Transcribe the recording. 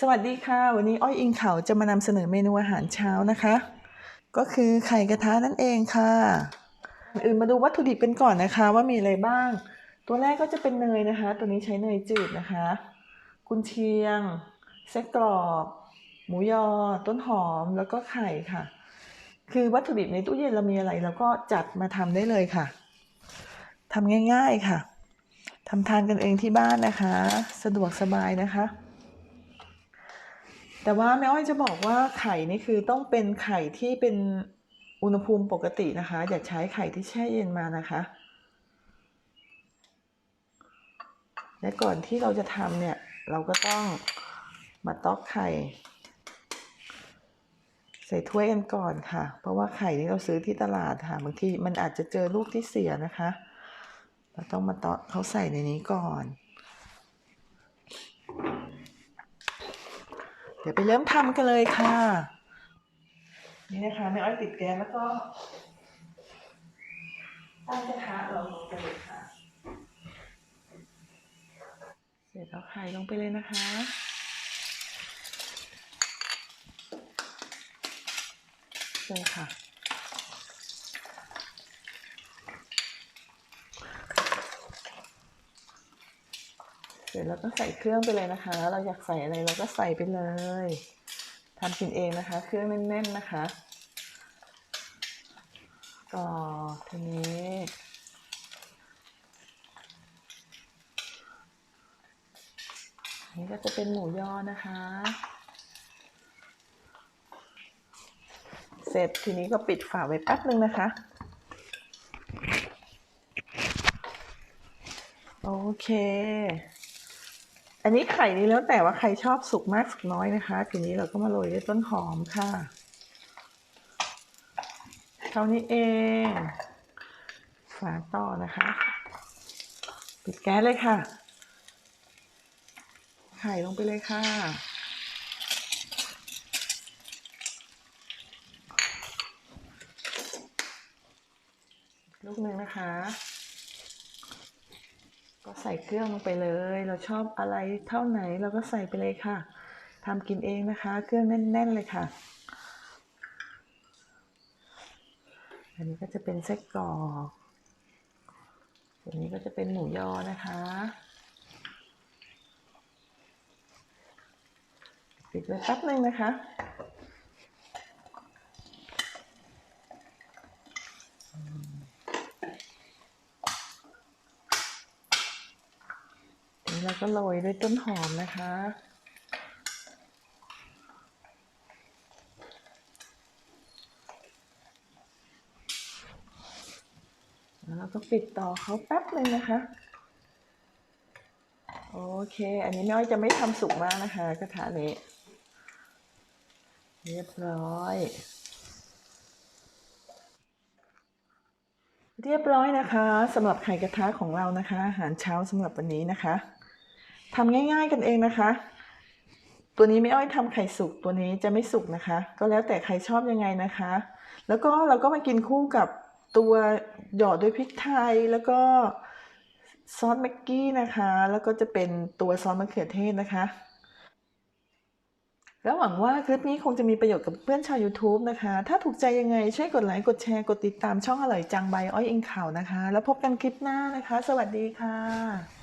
สวัสดีค่ะ วันนี้อ้อยอิงเขาจะมานำเสนอเมนูอาหารเช้านะคะ ก็คือไข่กระทะนั่นเองค่ะอนอื่นมาดูวัตถุดิบกันก่อนนะคะ ว่ามีอะไรบ้าง ตัวแรกก็จะเป็นเนยนะคะ ตัวนี้ใช้เนยจืดนะคะ กุนเชียงไส้กรอบ หมูยอ ต้นหอมแล้วก็ไข่ค่ะ คือวัตถุดิบในตู้เย็นเรามีอะไรเราก็จัดมาทำได้เลยค่ะทำง่าย ๆค่ะทำทานกันเองที่บ้านนะคะ สะดวกสบายนะคะ แต่ว่าแม่อ้อยจะบอกว่าไข่นี่คือต้องเป็นไข่ที่เป็นอุณหภูมิปกตินะคะ อย่าใช้ไข่ที่แช่เย็นมานะคะ และก่อนที่เราจะทำเนี่ยเราก็ต้องมาตอกไข่ ใส่ถ้วยกันก่อนค่ะ เพราะว่าไข่นี่เราซื้อที่ตลาดค่ะบางทีมันอาจจะเจอลูกที่เสียนะคะ เราต้องมาตอกเขาใส่ในนี้ก่อนเดี๋ยวไปเริ่มทำกันเลยค่ะ นี่นะคะแม่อ้อยติดแก๊สแล้วก็ตั้งกระทะเราลงไปเลยค่ะ เสร็จแล้วไข่ลงไปเลยนะคะเลยค่ะ เสร็จแล้วก็ใส่เครื่องไปเลยนะคะ เราอยากใส่อะไรเราก็ใส่ไปเลยทำกินเองนะคะ เครื่องแน่น ๆนะคะก็ทีนี้นนี่ก็จะเป็นหมูยอนะคะ เสร็จทีนี้ก็ปิดฝาไว้แป๊บนึงนะคะ โอเค อันนี้ไข่นี้แล้วแต่ว่าใครชอบสุกมากสุกน้อยนะคะทีนี้เราก็มาโรยด้วยต้นหอมค่ะเท่านี้เองฝาต่อนะคะปิดแก๊สเลยค่ะไข่ลงไปเลยค่ะ ลูกหนึ่งนะคะ ก็ใส่เครื่องลงไปเลย เราชอบอะไรเท่าไหนเราก็ใส่ไปเลยค่ะทำกินเองนะคะ เครื่องแน่น ๆ เลยค่ะ อันนี้ก็จะเป็นไส้กรอกอันนี้ก็จะเป็นหมูยอนะคะ ปิดไว้แป๊บนึงนะคะ นี้เราก็โรยด้วยต้นหอมนะคะ แล้วเราก็ปิดต่อเขาแป๊บเลยนะคะ โอเค อันนี้แม่อ้อยจะไม่ทำสุกมากนะคะ กระทะนี้ เรียบร้อยเรียบร้อยนะคะสำหรับไข่กระทะของเรานะคะ อาหารเช้าสำหรับวันนี้นะคะ ทำง่าย ๆ กันเองนะคะ ตัวนี้ไม่อ้อยทำไข่สุกตัวนี้จะไม่สุกนะคะ ก็แล้วแต่ใครชอบยังไงนะคะ แล้วก็เราก็มากินคู่กับตัวหยอดด้วยพริกไทยแล้วก็ซอสแม็กกี้นะคะ แล้วก็จะเป็นตัวซอสมะเขือเทศนะคะ แล้วหวังว่าคลิปนี้คงจะมีประโยชน์กับเพื่อนชาว YouTube นะคะ ถ้าถูกใจยังไง ช่วยกดไลค์ กดแชร์ กดติดตามช่องอร่อยจังใบอ้อยเองข่าวนะคะ แล้วพบกันคลิปหน้านะคะ สวัสดีค่ะ